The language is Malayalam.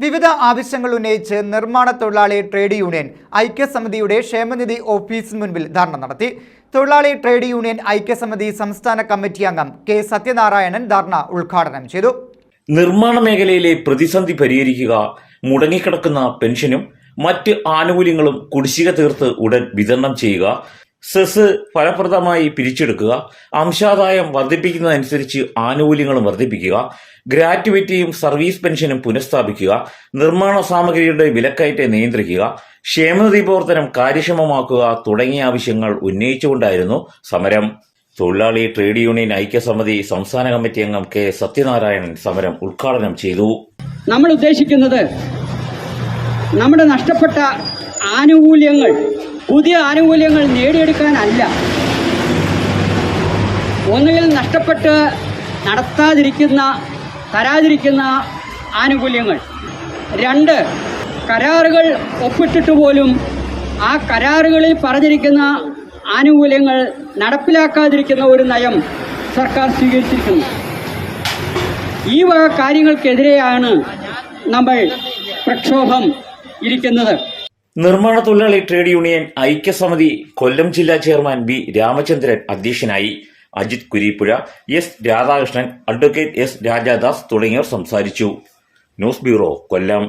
വിവിധ ആവശ്യങ്ങൾ ഉന്നയിച്ച് നിർമ്മാണ തൊഴിലാളി ട്രേഡ് യൂണിയൻ ഐക്യസമിതിയുടെ ക്ഷേമനിധി ഓഫീസിന് മുൻപിൽ ധർണ നടത്തി. തൊഴിലാളി ട്രേഡ് യൂണിയൻ ഐക്യസമിതി സംസ്ഥാന കമ്മിറ്റി അംഗം കെ സത്യനാരായണൻ ധർണ ഉദ്ഘാടനം ചെയ്തു. നിർമ്മാണ മേഖലയിലെ പ്രതിസന്ധി പരിഹരിക്കുക മുടങ്ങിക്കിടക്കുന്ന പെൻഷനും മറ്റ് ആനുകൂല്യങ്ങളും കുടിശ്ശിക തീർത്ത് ഉടൻ വിതരണം ചെയ്യുക സെസ് ഫലപ്രദമായി പിരിച്ചെടുക്കുക അംശാദായം വർദ്ധിപ്പിക്കുന്നതനുസരിച്ച് ആനുകൂല്യങ്ങളും വർദ്ധിപ്പിക്കുക ഗ്രാറ്റുവിറ്റിയും സർവീസ് പെൻഷനും പുനഃസ്ഥാപിക്കുക നിർമ്മാണ സാമഗ്രികളുടെ വിലക്കയറ്റം നിയന്ത്രിക്കുക ക്ഷേമനിധി പ്രവർത്തനം കാര്യക്ഷമമാക്കുക തുടങ്ങിയ ആവശ്യങ്ങൾ ഉന്നയിച്ചുകൊണ്ടായിരുന്നു സമരം. തൊഴിലാളി ട്രേഡ് യൂണിയൻ ഐക്യസമിതി സംസ്ഥാന കമ്മിറ്റി അംഗം കെ സത്യനാരായണൻ സമരം ഉദ്ഘാടനം ചെയ്തു. നമ്മൾ ഉദ്ദേശിക്കുന്നത് നമ്മുടെ നഷ്ടപ്പെട്ട ആനുകൂല്യങ്ങൾ പുതിയ ആനുകൂല്യങ്ങൾ നേടിയെടുക്കാനല്ല. ഒന്നുകിൽ നഷ്ടപ്പെട്ട് നടത്താതിരിക്കുന്ന തരാതിരിക്കുന്ന ആനുകൂല്യങ്ങൾ. രണ്ട് കരാറുകൾ ഒപ്പിട്ടിട്ട് പോലും ആ കരാറുകളിൽ പറഞ്ഞിരിക്കുന്ന ആനുകൂല്യങ്ങൾ നടപ്പിലാക്കാതിരിക്കുന്ന ഒരു നയം സർക്കാർ സ്വീകരിച്ചിരിക്കുന്നു. ഈ വക കാര്യങ്ങൾക്കെതിരെയാണ് നമ്മൾ പ്രക്ഷോഭം ഇരിക്കുന്നത്. നിർമ്മാണ തൊഴിലാളി ട്രേഡ് യൂണിയൻ ഐക്യസമിതി കൊല്ലം ജില്ലാ ചെയർമാൻ ബി രാമചന്ദ്രൻ അധ്യക്ഷനായി Ajith Kureeppuzha S Radhakrishnan advocate S Rajadas തുടങ്ങിയവർ സംസാരിച്ചു. News bureau Kollam.